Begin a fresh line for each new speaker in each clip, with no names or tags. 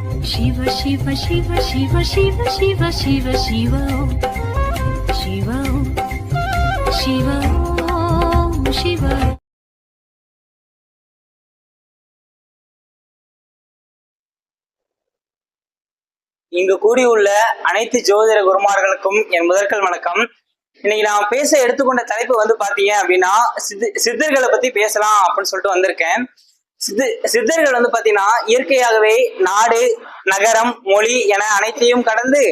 சிவ சிவ சிவ சிவ சிவ சிவ சிவ சிவோ சிவோ சிவோ சிவோ
இங்கு கூடியுள்ள அனைத்து ஜோதிட குருமார்களுக்கும் என் முதற்கள் வணக்கம். இன்னைக்கு நான் பேச எடுத்துக்கொண்ட தலைப்பு வந்து பாத்தீங்க அப்படின்னா சித்தர்களை பத்தி பேசலாம் அப்படின்னு சொல்லிட்டு வந்திருக்கேன். சித்து சித்தர்கள் வந்து பாத்தீங்கன்னா இயற்கையாகவே நாடு நகரம் மொழி என அனைத்தையும் கடந்து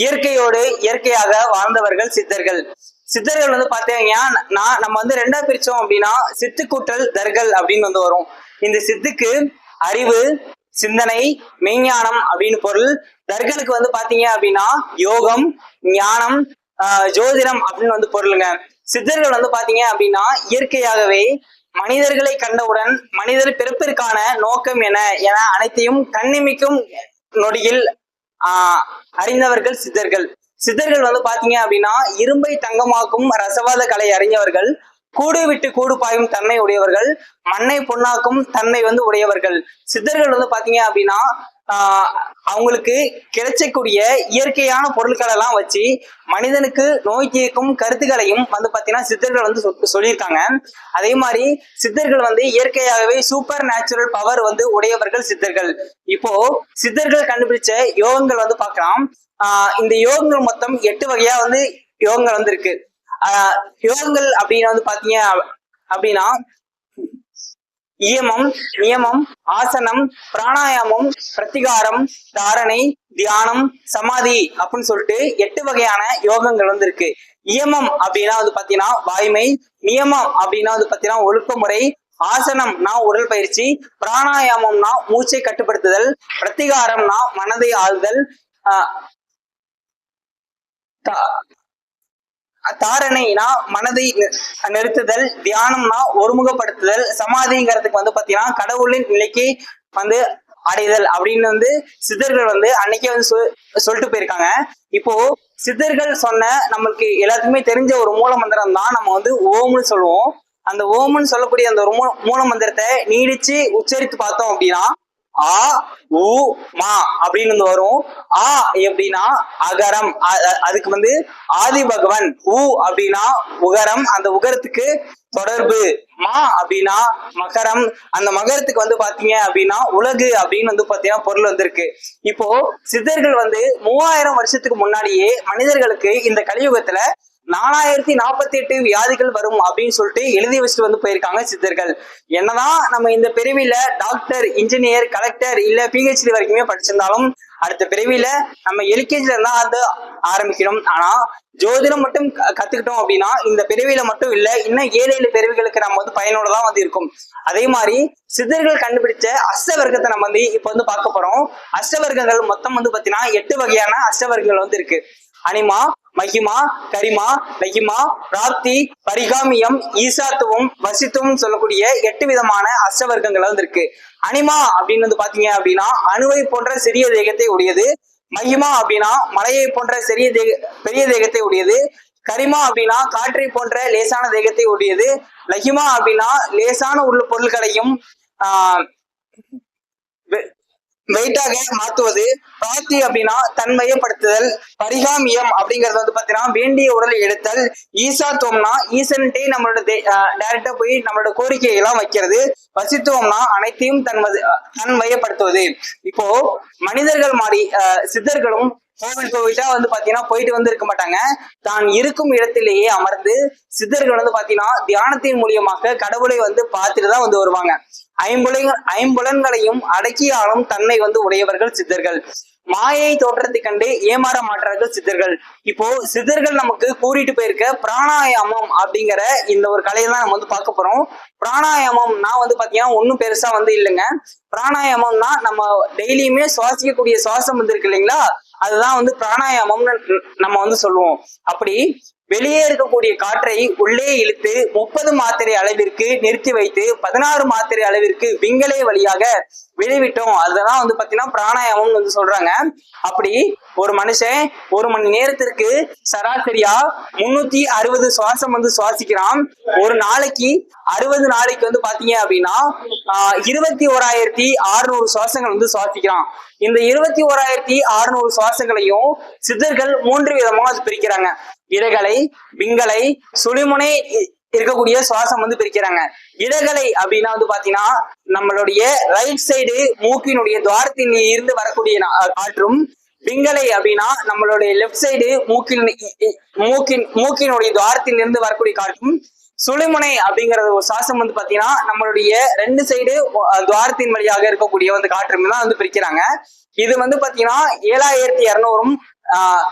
இயற்கையோடு இயற்கையாக வாழ்ந்தவர்கள் சித்தர்கள். சித்தர்கள் வந்து பாத்தீங்கன்னா நான் நம்ம வந்து ரெண்டா பிரிச்சோம் அப்படின்னா சித்து கூட்டல் தர்கள் அப்படின்னு வந்து வரும். இந்த சித்துக்கு அறிவு சிந்தனை மெய்ஞானம் அப்படின்னு பொருள். தர்களுக்கு வந்து பாத்தீங்க அப்படின்னா யோகம் ஞானம் ஆஹ் ஜோதிடம் அப்படின்னு வந்து பொருளுங்க. சித்தர்கள் வந்து பாத்தீங்க அப்படின்னா இயற்கையாகவே மனிதர்களை கண்டவுடன் மனிதர் பிறப்பிற்கான நோக்கம் என என அனைத்தையும் கண்ணிமிக்கும் நொடியில் ஆஹ் அறிந்தவர்கள் சித்தர்கள். சித்தர்கள் வந்து பாத்தீங்க அப்படின்னா இரும்பை தங்கமாக்கும் ரசவாத கலை அறிஞர்கள் கூடு விட்டு கூடு பாயும் தன்மை உடையவர்கள் மண்ணை பொன்னாக்கும் தன்மை வந்து உடையவர்கள். சித்தர்கள் வந்து பாத்தீங்க அப்படின்னா அவங்களுக்கு கிடைச்சக்கூடிய இயற்கையான பொருட்கள் எல்லாம் வச்சு மனிதனுக்கு நோய் தீர்க்கும் கருத்துக்களையும் வந்து பாத்தீங்கன்னா சித்தர்கள் வந்து சொ- சொல்லியிருக்காங்க. அதே மாதிரி சித்தர்கள் வந்து இயற்கையாகவே சூப்பர் நேச்சுரல் பவர் வந்து உடையவர்கள் சித்தர்கள். இப்போ சித்தர்கள் கண்டுபிடிச்ச யோகங்கள் வந்து பார்க்கலாம். ஆஹ் இந்த யோகங்கள் மொத்தம் எட்டு வகையா வந்து யோகங்கள் வந்து இருக்கு ஆஹ் யோகங்கள் அப்படின்னு வந்து பாத்தீங்க அப்படின்னா இயமம் நியமம் ஆசனம் பிராணாயாமம் பிரத்திகாரம் தாரணை தியானம் சமாதி அப்படின்னு சொல்லிட்டு எட்டு வகையான யோகங்கள் வந்து இருக்கு இயமம் அப்படின்னா வந்து பாத்தீங்கன்னா வாய்மை நியமம் அப்படின்னா வந்து பாத்தீங்கன்னா ஒழுக்கமுறை ஆசனம்னா உடல் பயிற்சி பிராணாயாமம்னா மூச்சை கட்டுப்படுத்துதல் பிரத்திகாரம்னா மனதை ஆழ்தல் ஆஹ் தாரணைனா மனதை நிறுத்துதல் தியானம்னா ஒருமுகப்படுத்துதல் சமாதிங்கிறதுக்கு வந்து பாத்தீங்கன்னா கடவுளின் நிலைக்கு வந்து அடைதல் அப்படின்னு வந்து சித்தர்கள் வந்து அன்னைக்கே வந்து சொ- சொல்லிட்டு போயிருக்காங்க. இப்போ சித்தர்கள் சொன்ன நம்மளுக்கு எல்லாத்துக்குமே தெரிஞ்ச ஒரு மூல மந்திரம் தான் நம்ம வந்து ஓம்னு சொல்லுவோம். அந்த ஓம்னு சொல்லக்கூடிய அந்த ஒரு மூல மந்திரத்தை நீடிச்சு உச்சரித்து பார்த்தோம் அப்படின்னா ஆ உ மா அப்படின்னு வந்து வரும். ஆ எப்படின்னா அகரம். அதுக்கு வந்து ஆதி பகவன் உ அப்படின்னா உகரம். அந்த உகரத்துக்கு தொடர்பு. மா அப்படின்னா மகரம். அந்த மகரத்துக்கு வந்து பாத்தீங்க அப்படின்னா உலகு அப்படின்னு வந்து பாத்தீங்கன்னா பொருள் வந்திருக்கு. இப்போ சித்தர்கள் வந்து மூவாயிரம் வருஷத்துக்கு முன்னாடியே மனிதர்களுக்கு இந்த கலியுகத்துல நாலாயிரத்தி நாற்பத்தி எட்டு வியாதிகள் வரும் அப்படின்னு சொல்லிட்டு எழுதி வச்சுட்டு வந்து போயிருக்காங்க சித்தர்கள். என்னதான் நம்ம இந்த பிரிவில டாக்டர் இன்ஜினியர் கலெக்டர் இல்ல பிஹெச்டி வரைக்குமே படிச்சிருந்தாலும் அடுத்த பிரிவில நம்ம எல்கேஜில இருந்தா அது ஆரம்பிக்கணும். ஆனா ஜோதிடம் மட்டும் க- கத்துக்கிட்டோம் அப்படின்னா இந்த பிரிவில மட்டும் இல்ல இன்னும் ஏழு ஏழு பிரிவுகளுக்கு நம்ம வந்து பயனுள்ளதா வந்து இருக்கும். அதே மாதிரி சித்தர்கள் கண்டுபிடிச்ச அஷ்டவர்க்கத்தை நம்ம வந்து இப்ப வந்து பார்க்க போறோம். அஷ்டவர்க்கங்கள் மொத்தம் வந்து பாத்தீங்கன்னா எட்டு வகையான அஷ்டவர்க்கங்கள் வந்து இருக்கு. அனிமா மகிமா கரிமா லகிமா பிராப்தி பரிகாமியம் ஈசாத்துவம் வசித்துவம் சொல்லக்கூடிய எட்டு விதமான அஷ்டவர்க்கங்கள் வந்து இருக்கு அனிமா அப்படின்னு வந்து பாத்தீங்க அப்படின்னா அணுவை போன்ற சிறிய தேகத்தை உடையது. மகிமா அப்படின்னா மலையை போன்ற சிறிய தேக பெரிய தேகத்தை உடையது. கரிமா அப்படின்னா காற்றை போன்ற லேசான தேகத்தை உடையது. லகிமா அப்படின்னா லேசான உள்ள பொருட்களையும் ஆஹ் வெயிட்டாக மாத்துவது பிராப்தி அப்படின்னா தன்மயப்படுத்துதல் பரிகாமியம் அப்படிங்கறது வந்து பாத்தீங்கன்னா வேண்டிய உடலை எடுத்தல் ஈசாத்துவம்னா ஈசன்ட்டே நம்மளோட டைரக்டா போய் நம்மளோட கோரிக்கை எல்லாம் வைக்கிறது. வசித்துவம்னா அனைத்தையும் தன்மது தன்மயப்படுத்துவது. இப்போ மனிதர்கள் மாறி சித்தர்களும் கோவில் கோவிலா வந்து பாத்தீங்கன்னா போயிட்டு வந்து இருக்க மாட்டாங்க. தான் இருக்கும் இடத்திலேயே அமர்ந்து சித்தர்கள் வந்து பாத்தீங்கன்னா தியானத்தின் மூலியமாக கடவுளை வந்து பார்த்துட்டு தான் வந்து வருவாங்க. ஐம்புலை ஐம்புலன்களையும் அடக்கி ஆளும் தன்மை வந்து உடையவர்கள் சித்தர்கள். மாயை தோற்றத்தை கண்டு ஏமாற மாட்டார்கள் சித்தர்கள். இப்போ சித்தர்கள் நமக்கு கூறிட்டு போயிருக்க பிராணாயாமம் அப்படிங்கிற இந்த ஒரு கலையை தான் நம்ம வந்து பார்க்க போறோம். பிராணாயாமம் நான் வந்து பாத்தீங்கன்னா ஒன்றும் பெருசா வந்து இல்லைங்க. பிராணாயாமம்னா நம்ம டெய்லியுமே சுவாசிக்கக்கூடிய சுவாசம் வந்து இருக்கு இல்லைங்களா? அதுதான் வந்து பிராணாயாமம்னு நம்ம வந்து சொல்லுவோம். அப்படி வெளியே இருக்கக்கூடிய காற்றை உள்ளே இழுத்து முப்பது மாத்திரை அளவிற்கு நிறுத்தி வைத்து பதினாறு மாத்திரை அளவிற்கு விங்கலை வழியாக வெளிவிட்டோம் அதுதான் வந்து பாத்தீங்கன்னா பிராணாயாமம் வந்து சொல்றாங்க. அப்படி ஒரு மனுஷன் ஒரு மணி நேரத்திற்கு சராசரியா முன்னூத்தி அறுபது சுவாசம் வந்து சுவாசிக்கிறான். ஒரு நாளைக்கு அறுபது நாளைக்கு வந்து பாத்தீங்க அப்படின்னா ஆஹ், இருபத்தி ஓராயிரத்தி அறுநூறு சுவாசங்கள் வந்து சுவாசிக்கிறான். இந்த இருபத்தி ஓராயிரத்தி அறுநூறு சுவாசங்களையும் சித்தர்கள் மூன்று விதமா அது பிரிக்கிறாங்க. இடகலை விங்கலை சுழிமுனை இருக்கக்கூடிய சுவாசம் வந்து பிரிக்கிறாங்க. இடகலை அப்படின்னா வந்து பாத்தீங்கன்னா நம்மளுடைய ரைட் சைடு மூக்கினுடைய துவாரத்தின் இருந்து வரக்கூடிய காற்றும் விங்கலை அப்படின்னா நம்மளுடைய லெஃப்ட் சைடு மூக்கின் மூக்கின் மூக்கினுடைய துவாரத்தில் இருந்து வரக்கூடிய காற்றும் சுழிமுனை அப்படிங்கறது ஒரு சுவாசம் வந்து பாத்தீங்கன்னா நம்மளுடைய ரெண்டு சைடு துவாரத்தின் வழியாக இருக்கக்கூடிய வந்து காற்று தான் வந்து பிரிக்கிறாங்க. இது வந்து பாத்தீங்கன்னா ஏழாயிரத்தி இருநூறும் ஆஹ்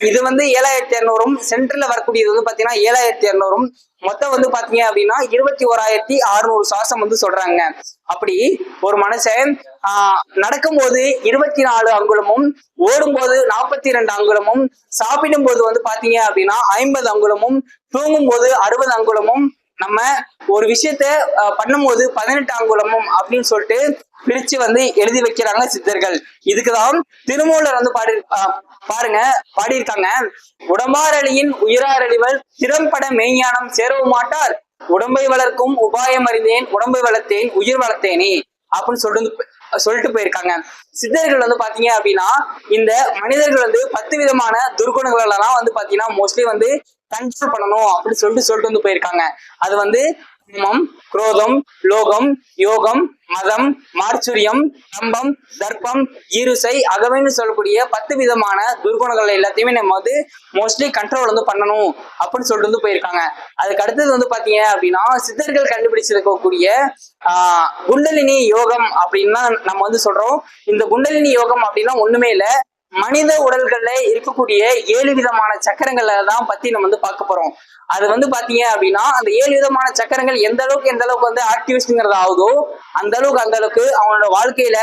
இது வந்து ஏழாயிரத்தி இருநூறும் சென்டர்ல வரக்கூடியது வந்து பாத்தீங்கன்னா ஏழாயிரத்தி இருநூறும் மொத்தம் வந்து பாத்தீங்க அப்படின்னா இருபத்தி ஓராயிரத்தி அறுநூறு சுவாசம் வந்து சொல்றாங்க. அப்படி ஒரு மனுஷன் ஆஹ் நடக்கும்போது இருபத்தி நாலு அங்குலமும் ஓடும்போது நாற்பத்தி ரெண்டு அங்குலமும் சாப்பிடும் போது வந்து பாத்தீங்க அப்படின்னா ஐம்பது அங்குலமும் தூங்கும் போது அறுபது அங்குலமும் நம்ம ஒரு விஷயத்த பண்ணும்போது பதினெட்டு அங்குலமும் அப்படின்னு சொல்லிட்டு பிரிச்சு வந்து எழுதி வைக்கிறாங்க சித்தர்கள். இதுக்குதான் திருமூலர் வந்து பாடி பாருங்க பாடியிருக்காங்க. உடம்பாரளியின் உயிராரழிவர் திறம்பட மெய்ஞானம் சேரவும் மாட்டார். உடம்பை வளர்க்கும் உபாயம் அறிந்தேன் உடம்பை வளர்த்தேன் உயிர் வளர்த்தேனே அப்படின்னு சொல்லிட்டு சொல்லிட்டு போயிருக்காங்க. சித்தர்கள் வந்து பாத்தீங்க அப்படின்னா இந்த மனிதர்கள் வந்து பத்து விதமான துர்குணங்கள் எல்லாம் வந்து பாத்தீங்கன்னா மோஸ்ட்லி வந்து கண்ட்ரோல் பண்ணணும் அப்படின்னு சொல்லிட்டு சொல்லிட்டு வந்து போயிருக்காங்க. அது வந்து காமம் குரோதம் லோகம் யோகம் மதம் மார்ச்சுரியம் கம்பம் தர்ப்பம் ஈருசை அகவைன்னு சொல்லக்கூடிய பத்து விதமான துர்குணங்கள் எல்லாத்தையுமே நம்ம வந்து மோஸ்ட்லி கண்ட்ரோல் வந்து பண்ணணும் அப்படின்னு சொல்லிட்டு வந்து போயிருக்காங்க. அதுக்கு அடுத்தது வந்து பாத்தீங்க அப்படின்னா சித்தர்கள் கண்டுபிடிச்சிருக்கக்கூடிய ஆஹ் குண்டலினி யோகம் அப்படின்னா நம்ம வந்து சொல்றோம். இந்த குண்டலினி யோகம் அப்படின்னா ஒண்ணுமே இல்ல. மனித உடல்கள்ல இருக்கக்கூடிய ஏழு விதமான சக்கரங்களை தான் பத்தி நம்ம வந்து பார்க்க போறோம். அது வந்து பாத்தீங்க அப்படின்னா அந்த ஏழு விதமான சக்கரங்கள் எந்த அளவுக்கு எந்த அளவுக்கு வந்து ஆக்டிவிஸ்ட்ங்கிறது ஆகுதோ அந்த அளவுக்கு அந்த அளவுக்கு அவனோட வாழ்க்கையில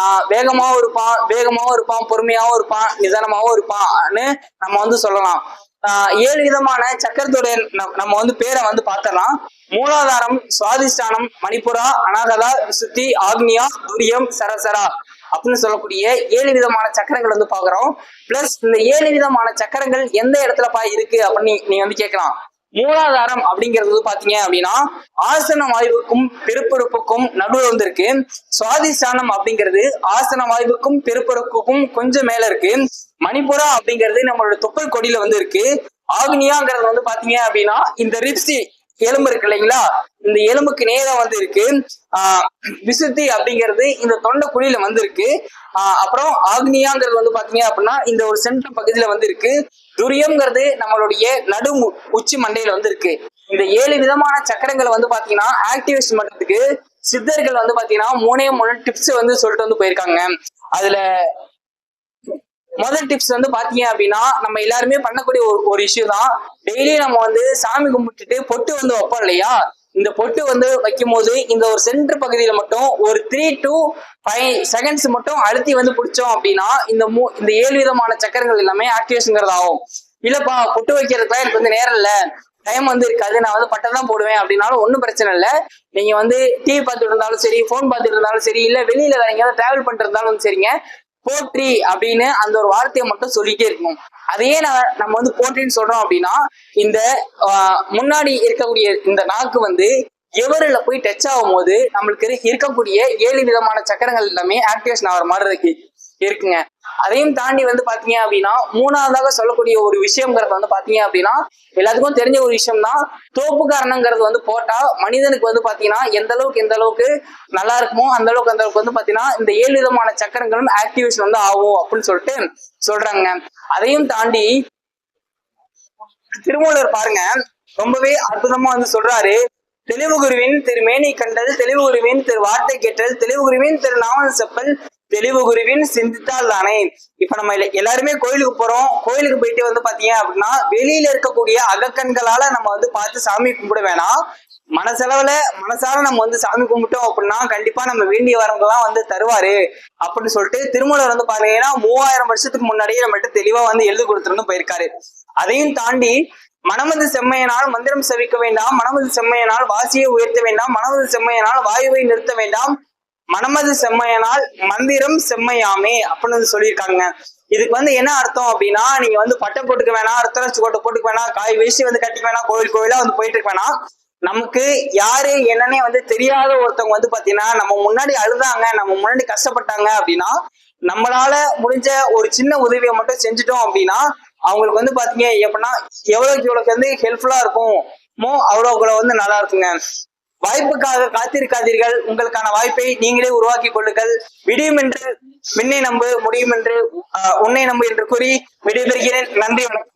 ஆஹ் வேகமாவும் இருப்பான் வேகமாவும் இருப்பான் பொறுமையாவும் இருப்பான் நிதானமாவும் இருப்பான்னு நம்ம வந்து சொல்லலாம். ஆஹ் ஏழு விதமான சக்கரத்துடைய நம்ம வந்து பேரை வந்து பார்த்தலாம். மூலாதாரம் சுவாதிஷ்டானம் மணிப்புரா அனாகதா சுத்தி ஆக்னியா துரியம் சரசரா. அப்படின்னு சொல்லக்கூடிய ஏழு விதமான சக்கரங்கள் வந்து பாக்குறோம் பிளஸ் இந்த ஏழு விதமான சக்கரங்கள் எந்த இடத்துலப்பா இருக்கு அப்படின்னு நீ- வந்து கேட்கலாம். மூலாதாரம் அப்படிங்கிறது பாத்தீங்க அப்படின்னா ஆசன வாயுவுக்கும் பெருப்பெருப்புக்கும் நடுவில் வந்து இருக்கு. சுவாதிஷ்டானம் அப்படிங்கிறது ஆசன வாயுவுக்கும் பெருப்பெருப்புக்கும் கொஞ்சம் மேல இருக்கு. மணிப்புரா அப்படிங்கிறது நம்மளோட தொப்பல் கொடியில வந்து இருக்கு. ஆக்னியாங்கிறது வந்து பாத்தீங்க அப்படின்னா இந்த ரிப்சி எலும்பு இருக்கு இல்லைங்களா? இந்த எலும்புக்கு நேரம் வந்து இருக்கு. ஆஹ் விசுத்தி அப்படிங்கிறது இந்த தொண்டை குழியில வந்து இருக்கு ஆஹ் அப்புறம் ஆக்னியாங்கிறது வந்து பாத்தீங்க அப்படின்னா இந்த ஒரு சென்டர் பகுதியில வந்து இருக்கு துரியம்ங்கிறது நம்மளுடைய நடு மு- உச்சி மண்டையில வந்து இருக்கு இந்த ஏழு விதமான சக்கரங்களை வந்து பாத்தீங்கன்னா ஆக்டிவேஷன் பண்றதுக்கு சித்தர்கள் வந்து பாத்தீங்கன்னா மூணே மூணு டிப்ஸ் வந்து சொல்லிட்டு வந்து போயிருக்காங்க. அதுல முதல் டிப்ஸ் வந்து பாத்தீங்க அப்படின்னா நம்ம எல்லாருமே பண்ணக்கூடிய ஒரு ஒரு இஷ்யூ தான். டெய்லி நம்ம வந்து சாமி கும்பிட்டுட்டு பொட்டு வந்து வைப்போம் இல்லையா? இந்த பொட்டு வந்து வைக்கும் போது இந்த ஒரு சென்டர் பகுதியில மட்டும் ஒரு த்ரீ டு ஃபைவ் செகண்ட்ஸ் மட்டும் அழுத்தி வந்து பிடிச்சோம் அப்படின்னா இந்த மூ இந்த ஏழு விதமான சக்கரங்கள் எல்லாமே ஆக்டிவேஷன்ங்கிறது ஆகும் இல்லப்பா பொட்டு வைக்கிறதுக்குலாம் எனக்கு வந்து நேரம் இல்லை. டைம் வந்து இருக்காது. நான் வந்து பட்டம் தான் போடுவேன் அப்படின்னாலும் ஒன்றும் பிரச்சனை இல்லை. நீங்கள் வந்து டிவி பார்த்துட்டு இருந்தாலும் சரி ஃபோன் பார்த்துட்டு இருந்தாலும் சரி இல்லை வெளியில் வேற எங்கேயாவது டிராவல் பண்ணிட்டு இருந்தாலும் சரிங்க. போற்றி அப்படின்னு அந்த ஒரு வார்த்தையை மட்டும் சொல்லிட்டே இருக்கணும். அதையே நான் நம்ம வந்து போற்றின்னு சொல்றோம் அப்படின்னா இந்த முன்னாடி இருக்கக்கூடிய இந்த நாக்கு வந்து எவரில் போய் டச் ஆகும் போது நம்மளுக்கு இருக்கக்கூடிய ஏழு விதமான சக்கரங்கள் எல்லாமே ஆக்டிவேஷன் ஆகிற மாதிரி இருக்கு இருக்குங்க. அதையும் தாண்டி வந்து பாத்தீங்க அப்படின்னா மூணாவதாக சொல்லக்கூடிய ஒரு விஷயம்ங்கிறது வந்து பாத்தீங்க அப்படின்னா எல்லாத்துக்கும் தெரிஞ்ச ஒரு விஷயம் தான் தோப்புக்காரணங்கிறது வந்து போட்டா மனிதனுக்கு வந்து பாத்தீங்கன்னா எந்த அளவுக்கு எந்த அளவுக்கு நல்லா இருக்குமோ அந்த அளவுக்கு அந்த அளவுக்கு வந்து பாத்தீங்கன்னா இந்த ஏழு விதமான சக்கரங்களும் ஆக்டிவேஷன் வந்து ஆகும் அப்படின்னு சொல்லிட்டு சொல்றாங்க. அதையும் தாண்டி திருமூலர் பாருங்க ரொம்பவே அற்புதமா வந்து சொல்றாரு. தெளிவு குருவின் திரு மேனி கண்டல் தெளிவு குருவின் திரு வார்த்தை கேட்டல் தெளிவு குருவின் திரு நாவல் செப்பல் தெளிவு குருவின் சிந்தித்தால் தானே? இப்ப நம்ம எல்லாருமே கோயிலுக்கு போறோம். கோயிலுக்கு போயிட்டு வந்து பாத்தீங்க அப்படின்னா வெளியில இருக்கக்கூடிய அகக்கண்களால நம்ம வந்து பார்த்து சாமி கும்பிட வேணாம். மனசளவுல மனசார நம்ம வந்து சாமி கும்பிட்டோம் அப்படின்னா கண்டிப்பா நம்ம வேண்டிய வரவங்கலாம் வந்து தருவாரு. அப்படின்னு சொல்லிட்டு திருமூலர் வந்து பாத்தீங்கன்னா மூவாயிரம் வருஷத்துக்கு முன்னாடியே நம்மகிட்ட தெளிவா வந்து எழுதி கொடுத்துருந்து போயிருக்காரு. அதையும் தாண்டி மனமது செம்மையனால் மந்திரம் செவிக்க வேண்டாம். மனமது செம்மையனால் வாசியை உயர்த்த வேண்டாம். மனமது செம்மையனால் வாயுவை நிறுத்த வேண்டாம். மனமது செம்மையனால் மந்திரம் செம்மையாமே அப்படின்னு வந்து சொல்லியிருக்காங்க. இதுக்கு வந்து என்ன அர்த்தம் அப்படின்னா நீங்க வந்து பட்டை போட்டுக்க வேணாம் ரத்தரட்சி கோட்டை போட்டுக்க வேணாம் காய் வீசி வந்து கட்டிக்க வேணாம் கோவில் கோவிலா வந்து போயிட்டு இருக்க வேணாம். நமக்கு யாரு என்னன்னே வந்து தெரியாத ஒருத்தவங்க வந்து பாத்தீங்கன்னா நம்ம முன்னாடி அழுதாங்க நம்ம முன்னாடி கஷ்டப்பட்டாங்க அப்படின்னா நம்மளால முடிஞ்ச ஒரு சின்ன உதவியை மட்டும் செஞ்சுட்டோம் அப்படின்னா அவங்களுக்கு வந்து பாத்தீங்க எப்படின்னா எவ்வளவுக்கு எவ்வளவுக்கு வந்து ஹெல்ப்ஃபுல்லா இருக்குமோ அவ்வளவு அவ்வளவு வந்து நல்லா இருக்குங்க. வாய்ப்புக்காக காத்திருக்காதீர்கள். உங்களுக்கான வாய்ப்பை நீங்களே உருவாக்கி கொள்ளுங்கள். விடியும் என்று மின்னை நம்பு முடியும் என்று உன்னை நம்பு என்று கூறி விடைபெறுகிறேன். நன்றி வணக்கம்.